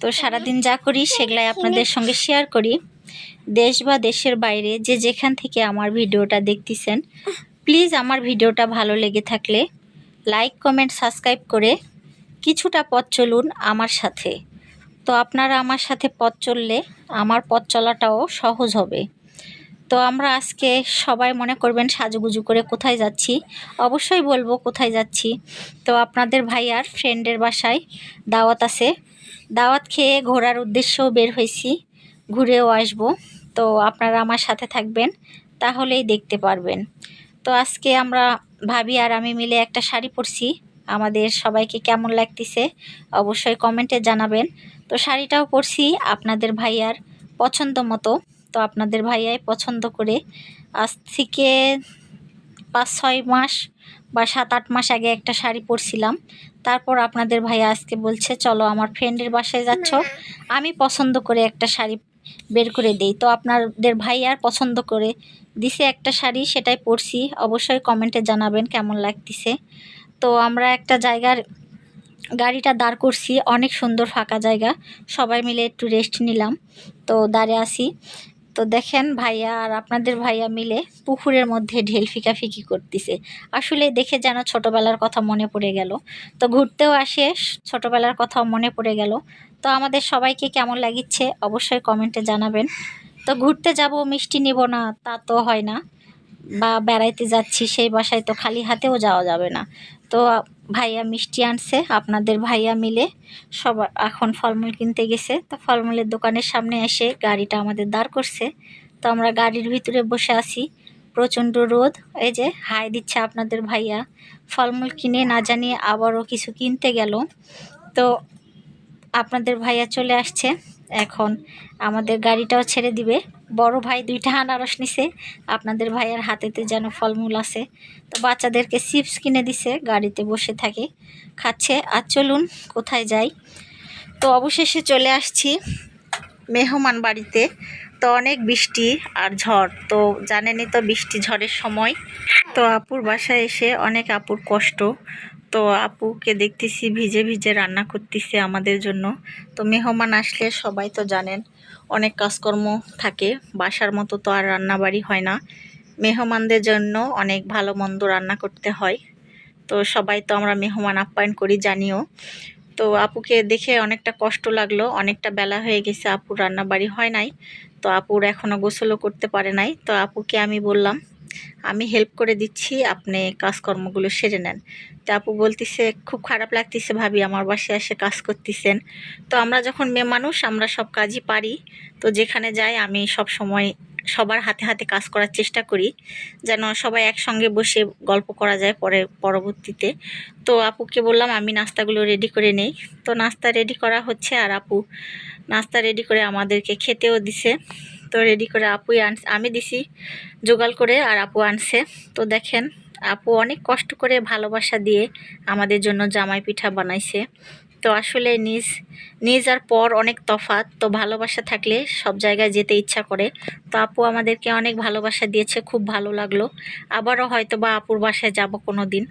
তো সারাদিন যা করি সেগুলাই আপনাদের সঙ্গে শেয়ার করি। দেশ বা দেশের বাইরে যে যেখান থেকে আমার ভিডিওটা দেখতেছেন প্লিজ আমার ভিডিওটা ভালো লেগে থাকলে লাইক কমেন্ট সাবস্ক্রাইব করে কিছুটা পথ চলুন আমার সাথে। তো আপনারা আমার সাথে পথ চললে আমার পথ চলাটাও সহজ হবে। তো আমরা আজকে সবাই মনে করবেন সাজুগুজু করে কোথায় যাচ্ছি? অবশ্যই বলব কোথায় যাচ্ছি। তো আপনাদের ভাইয়ার ফ্রেন্ডের বাসায় দাওয়াত আছে। দাওয়াত খেয়ে ঘোরার উদ্দেশ্যেও বের হয়েছি, ঘুরেও আসব। তো আপনারা আমার সাথে থাকবেন, তাহলেই দেখতে পারবেন। তো আজকে আমরা ভাবি আর আমি মিলে একটা শাড়ি পরছি। আমাদের সবাইকে কেমন লাগতেছে অবশ্যই কমেন্টে জানাবেন। তো শাড়িটাও পরছি আপনাদের ভাইয়ার পছন্দ মতো। তো আপনাদের ভাইয়াই পছন্দ করে আজ থেকে পাঁচ ছয় মাস বা সাত আট মাস আগে একটা শাড়ি পরছিলাম। তারপর আপনাদের ভাইয়া আজকে বলছে চলো আমার ফ্রেন্ডের বাসায় যাচ্ছ। আমি পছন্দ করে একটা শাড়ি বের করে দেই। তো আপনাদের ভাই আর পছন্দ করে দিছে একটা শাড়ি সেটাই পরছি। অবশ্যই কমেন্টে জানাবেন কেমন লাগতেছে। তো আমরা একটা জায়গার গাড়িটা দাঁড় করছি অনেক সুন্দর ফাঁকা জায়গা। সবাই মিলে একটু রেস্ট নিলাম। তো দাঁড়িয়ে আসি তো দেখেন ভাইয়া আর আপনাদের ভাইয়া মিলে পুকুরের মধ্যে ঢেল ফিকাফিকি করতেছে। আসলে দেখে যেন ছোটোবেলার কথা মনে পড়ে গেল। তো ঘুরতেও আসে, ছোটোবেলার কথাও মনে পড়ে গেল। তো আমাদের সবাইকে কেমন লাগিচ্ছে অবশ্যই কমেন্টে জানাবেন। তো ঘুরতে যাব, মিষ্টি নিব না, তা তো হয় না। বা বেড়াইতে যাচ্ছি, সেই বাসায় তো খালি হাতেও যাওয়া যাবে না। তো ভাইয়া মিষ্টি আনছে, আপনাদের ভাইয়া মিলে। সব এখন ফলমূল কিনতে গেছে। তো ফলমূলের দোকানের সামনে এসে গাড়িটা আমাদের দাঁড় করছে। তো আমরা গাড়ির ভিতরে বসে আছি। প্রচণ্ড রোদ। এই যে, হাই দিচ্ছে আপনাদের ভাইয়া। ফলমূল কিনে না জানিয়ে আবারও কিছু কিনতে গেল। তো আপনাদের ভাইয়া চলে আসছে। এখন আমাদের গাড়িটাও ছেড়ে দিবে। বড় ভাই দুইটা আনারস নিছে, আপনাদের ভাইয়ের হাতেতে যেন ফলমূল আছে। তো বাচ্চাদেরকে চিপস কিনে দিছে, গাড়িতে বসে থাকে, খাচ্ছে। আর চলুন, কোথায় যাই? তো অবশেষে চলে আসছি মেহমান বাড়িতে। তো অনেক বৃষ্টি আর ঝড়, তো জানেনই তো বৃষ্টি ঝড়ের সময়। তো আপুর বাসায় এসে অনেক আপুর কষ্ট। তো আপুকে দেখতেছি ভিজে ভিজে রান্না করতেছে আমাদের জন্য। তো মেহমান আসলে সবাই তো জানেন, অনেক কাজকর্ম থাকে, বাসার মতো তো আর রান্নাবাড়ি হয় না। মেহমানদের জন্য অনেক ভালো মন্দ রান্না করতে হয়। তো সবাই তো আমরা মেহমান আপ্যায়ন করি, জানিও। তো আপুকে দেখে অনেকটা কষ্ট লাগল, অনেকটা বেলা হয়ে গেছে, আপুর রান্নাবাড়ি হয় নাই। তো আপুর এখনও গোসলও করতে পারে নাই। তো আপুকে আমি বললাম, আমি হেল্প করে দিচ্ছি, আপনি কাজকর্মগুলো সেরে নেন। তো আপু বলতেছে, খুব খারাপ লাগতেছে ভাবি, আমার বাসে এসে কাজ করতেছেন। তো আমরা যখন মেয়ে মানুষ, আমরা সব কাজই পারি। তো যেখানে যাই, আমি সব সময় সবার হাতে হাতে কাজ করার চেষ্টা করি, যেন সবাই একসঙ্গে বসে গল্প করা যায় পরে, পরবর্তীতে। তো আপুকে বললাম, আমি নাস্তাগুলো রেডি করে নেই। তো নাস্তা রেডি করা হচ্ছে আর আপু নাস্তা রেডি করে আমাদেরকে খেতেও দিছে। তো রেডি করে আপুই আন আমি দিছি জোগাল করে আর আপু আনছে। তো দেখেন, আপু অনেক কষ্ট করে ভালোবাসা দিয়ে আমাদের জন্য জামাই পিঠা বানাইছে। তো আসলে নিজ নিজ আর পর অনেক তফাৎ। তো ভালোবাসা থাকলে সব জায়গায় যেতে ইচ্ছা করে। তো আপু আমাদেরকে অনেক ভালোবাসা দিয়েছে, খুব ভালো লাগল। আবারও হয়তো বা আপুর বাসায় যাব কোনো দিন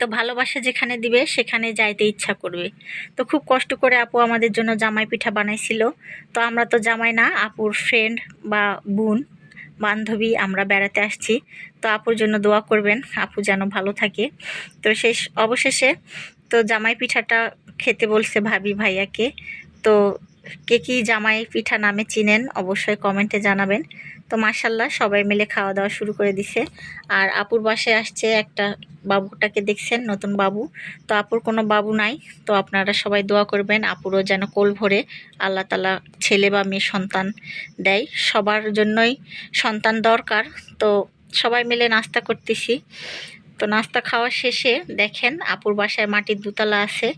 তো ভালোবাসা যেখানে দিবে, সেখানে যাইতে ইচ্ছা করবে। তো খুব কষ্ট করে আপু আমাদের জন্য জামাই পিঠা বানাইছিল। তো আমরা তো জামাই না, আপুর ফ্রেন্ড বা বোন, বান্ধবী, আমরা বেড়াতে আসছি। তো আপুর জন্য দোয়া করবেন, আপু যেন ভালো থাকে। তো শেষ, অবশেষে তো জামাই পিঠাটা খেতে বলছে ভাবি ভাইয়াকে। তো কে কী জামাই পিঠা নামে চিনেন অবশ্যই কমেন্টে জানাবেন। তো মাসাল্লাহ সবাই মিলে খাওয়া দাওয়া শুরু করে দিছে। আর আপুর বাসায় আসছে একটা বাবুটাকে দেখছেন, নতুন বাবু। তো আপুর কোনো বাবু নাই, তো আপনারা সবাই দোয়া করবেন আপুরও যেন কোল ভরে আল্লাহ তালা ছেলে বা মেয়ে সন্তান দেয়। সবার জন্যই সন্তান দরকার। তো সবাই মিলে নাস্তা করতেছি। তো নাস্তা খাওয়া শেষে দেখেন আপুর বাসায় মাটির দুতলা আছে।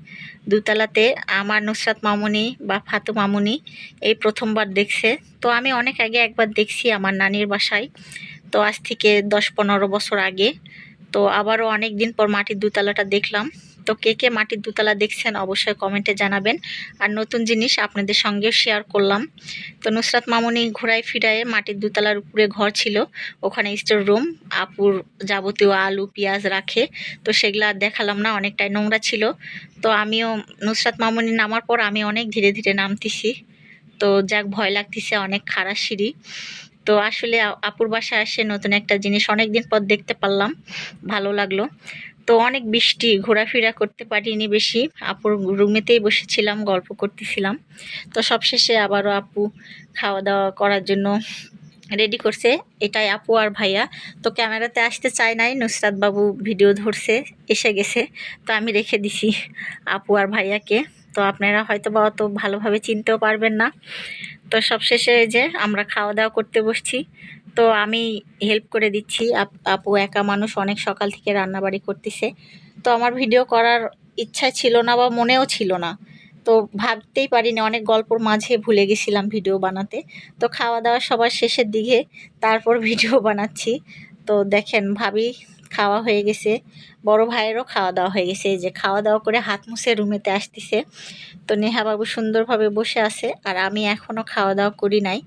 দুতলাতে আমার নুসরাত মামুনি বা ফাতু মামুনি এই প্রথমবার দেখছে। তো আমি অনেক আগে একবার দেখছি আমার নানির বাসায়। তো আজ থেকে দশ পনেরো বছর আগে। তো আবারও অনেক দিন পর মাটির দুতলাটা দেখলাম। তো কে কে মাটির দুতলা দেখছেন অবশ্যই কমেন্টে জানাবেন। আর নতুন জিনিস আপনাদের সঙ্গেও শেয়ার করলাম। তো নুসরাত মামুনি ঘোরায় ফিরায় মাটির দুতলার উপরে ঘর ছিল। ওখানে স্টোর রুম আপুর যাবতীয় আলু, পেঁয়াজ রাখে। তো সেগুলো আর দেখালাম না, অনেকটাই নোংরা ছিল। তো আমিও নুসরাত মামুনি নামার পর আমি অনেক ধীরে ধীরে নামতেছি। তো যাক, ভয় লাগতেছে, অনেক খারাপ সিঁড়ি। তো আসলে আপুর বাসায় আসে নতুন একটা জিনিস অনেক দিন পর দেখতে পারলাম। ভালো লাগল। তো অনেক বৃষ্টি, ঘোরাফেরা করতে পারিনি বেশি। আপুর রুমেতেই বসেছিলাম, গল্প করতেছিলাম। তো সবশেষে আবারও আপু খাওয়া দাওয়া করার জন্য রেডি করছে। এটাই আপু আর ভাইয়া। তো ক্যামেরাতে আসতে চায় নাই, নুসরাত বাবু ভিডিও ধরছে, এসে গেছে। তো আমি রেখে দিছি আপু আর ভাইয়াকে। তো আপনারা হয়তো বা অত ভালোভাবে চিনতেও পারবেন না। তো সবশেষে যে আমরা খাওয়া দাওয়া করতে বসছি। তো আমি হেল্প করে দিচ্ছি। আপ- একা মানুষ অনেক সকাল থেকে রান্নাবাড়ি করতেছে। তো আমার ভিডিও করার ইচ্ছা ছিল না বা মনেও ছিল না। তো ভাবতেই পারিনি, অনেক গল্পর মাঝে ভুলে গেছিলাম ভিডিও বানাতে। তো খাওয়া দাওয়া সবার শেষের দিকে তারপর ভিডিও বানাচ্ছি। তো দেখেন ভাবি খাওয়া হয়ে গেছে। বড় ভাইয়েরও খাওয়া দাওয়া হয়ে গেছে। এই যে খাওয়া দাওয়া করে হাত মুছে রুমেতে আসতেছে। তো নেহাবাবু সুন্দরভাবে বসে আছে আর আমি এখনও খাওয়া দাওয়া করি নাই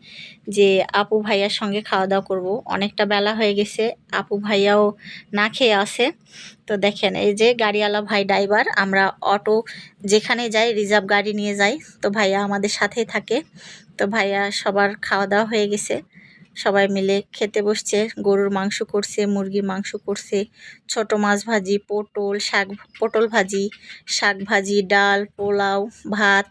যে আপু ভাইয়ার সঙ্গে খাওয়া দাওয়া করব। অনেকটা বেলা হয়ে গেছে, আপু ভাইয়াও না খেয়ে আছে। তো দেখেন এই যে গাড়িওয়ালা ভাই ড্রাইভার আমরা অটো যেখানে যাই রিজার্ভ গাড়ি নিয়ে যাই। তো ভাইয়া আমাদের সাথেই থাকে। তো ভাইয়া সবার খাওয়া দাওয়া হয়ে গেছে। সবাই মিলে খেতে বসছে, গরুর মাংস করছে, মুরগির মাংস করছে, ছোট মাছ ভাজি, পটল, শাক পটল ভাজি, শাক ভাজি, ডাল, পোলাও, ভাত,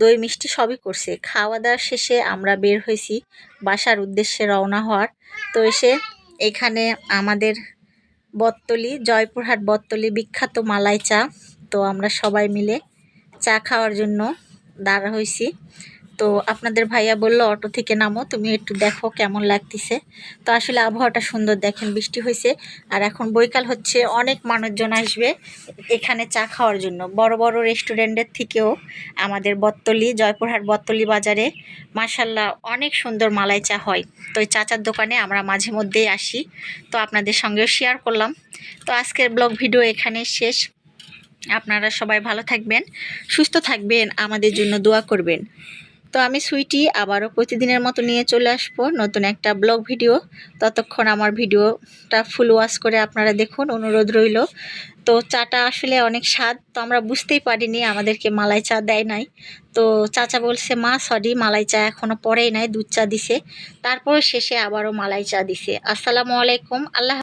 দই, মিষ্টি সবই করছে। খাওয়া দাওয়া শেষে আমরা বের হয়েছি, বাসার উদ্দেশ্যে রওনা হওয়ার। তো এসে এখানে আমাদের বত্তলি, জয়পুরহাট বত্তলি বিখ্যাত মালাই চা। তো আমরা সবাই মিলে চা খাওয়ার জন্য দাঁড়া হয়েছি। তো আপনাদের ভাইয়া বলল, অটো থেকে নামো, তুমি একটু দেখো কেমন লাগতেছে। তো আসলে আবহাওয়াটা সুন্দর, দেখেন বৃষ্টি হয়েছে আর এখন বৈকাল হচ্ছে, অনেক মানুষজন আসবে এখানে চা খাওয়ার জন্য। বড় বড় রেস্টুরেন্টের থেকেও আমাদের বত্তলি, জয়পুরহাট বত্তলি বাজারে মাসাল্লাহ অনেক সুন্দর মালাই চা হয়। তো ওই চাচার দোকানে আমরা মাঝে মধ্যেই আসি। তো আপনাদের সঙ্গেও শেয়ার করলাম। তো আজকের ব্লগ ভিডিও এখানে শেষ। আপনারা সবাই ভালো থাকবেন, সুস্থ থাকবেন, আমাদের জন্য দোয়া করবেন। তো আমি সুইটি আবারও প্রতিদিনের মতো নিয়ে চলে আসব নতুন একটা ব্লগ ভিডিও। ততক্ষণ আমার ভিডিওটা ফুল ওয়াশ করে আপনারা দেখুন, অনুরোধ রইল। তো চাটা আসলে অনেক স্বাদ, তো আমরা বুঝতেই পারিনি আমাদেরকে মালাই চা দেয় নাই। তো চাচা বলছে, মা সরি মালাই চা এখনও পরেই নাই, দুধ চা দিছে। তারপর শেষে আবারও মালাই চা দিছে। আসসালামু আলাইকুম, আল্লাহ